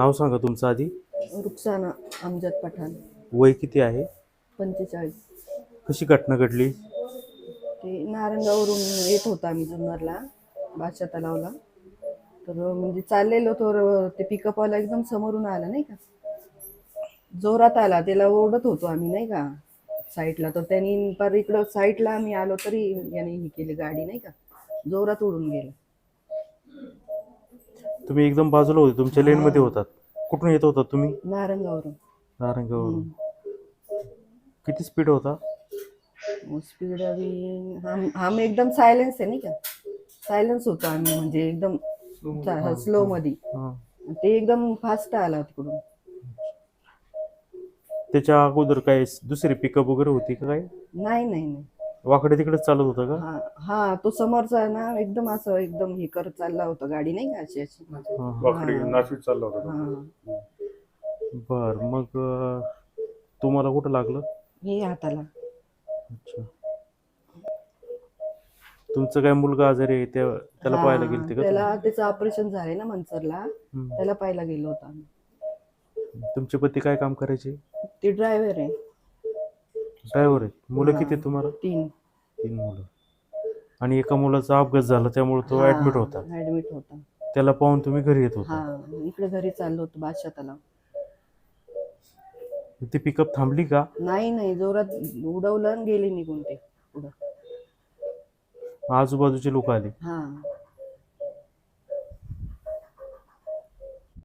नाव सांगा तुमचं आधी. रुखसाना अमजद पठाण. वय किती आहे? पंचेचाळीस. कशी घटना घडली? ते नारंगावरून येत होता आम्ही जुन्नरला बादशा तलावला. तर म्हणजे चाललेलो तर ते पिकअपवाला एकदम समोरून आला नाही का? जोरात आला त्याला ओरडत होतो आम्ही नाही का? साईडला तर त्यांनी पर इकडं साईडला आम्ही आलो तरी याने ही केली गाडी नाही का? जोरात उडून गेलं. तुम्ही एकदम बाजूला होते तुमच्या लेन मध्ये होतात. कुठून येत होतात तुम्ही? नारंगावरून. नारंगावरून. किती स्पीड होता? स्पीड हम एकदम सायलेन्स आहे नाही का? सायलेन्स होतो आम्ही म्हणजे एकदम स्लो मध्ये. हा. ते एकदम फास्ट आला तिकडून. त्याच्या अगोदर काय दुसरी पिकअप वगैरे होती का काय? नाही नाही नाही. वाकडे तिकडेच चालत होतं का? हा हा तो समोरचा ना एकदम असं एकदम हे करत चालला होता गाडी नाही का अशी अशी. हा, हा. वाकडी नाशिक चालला होता. हा. बर मग अं, तुम्हाला कुठं लागलं? हे हाताला. अच्छा. तुमचं काय मुलगा आजारी आहे त्या त्याला हा, पाहायला गेलते का त्याला त्याचं ऑपरेशन झालंय ना मनसरला. तुम्ही? त्याला पाहायला गेलो होतो हम्म. तुमचे पती काय काम करायचे? ते ड्रायव्हर आहे. ड्रायव्हर आहेत मुलं. किती आहेत तुम्हाला? तीन. तीन मुलं. आणि एका मुलाचा अपघात झाला त्यामुळे तो ऍडमिट होता. ऍडमिट होता. त्याला पाहून तुम्ही घरी येत होता. हा इकडे घरी चाललो होतो बादशाह तलाव ती पिकअप थांबली का? नाही नाही जोरात उडवलं आणि गेली निघून ते पुढं. आजूबाजूचे लोक आले. हा.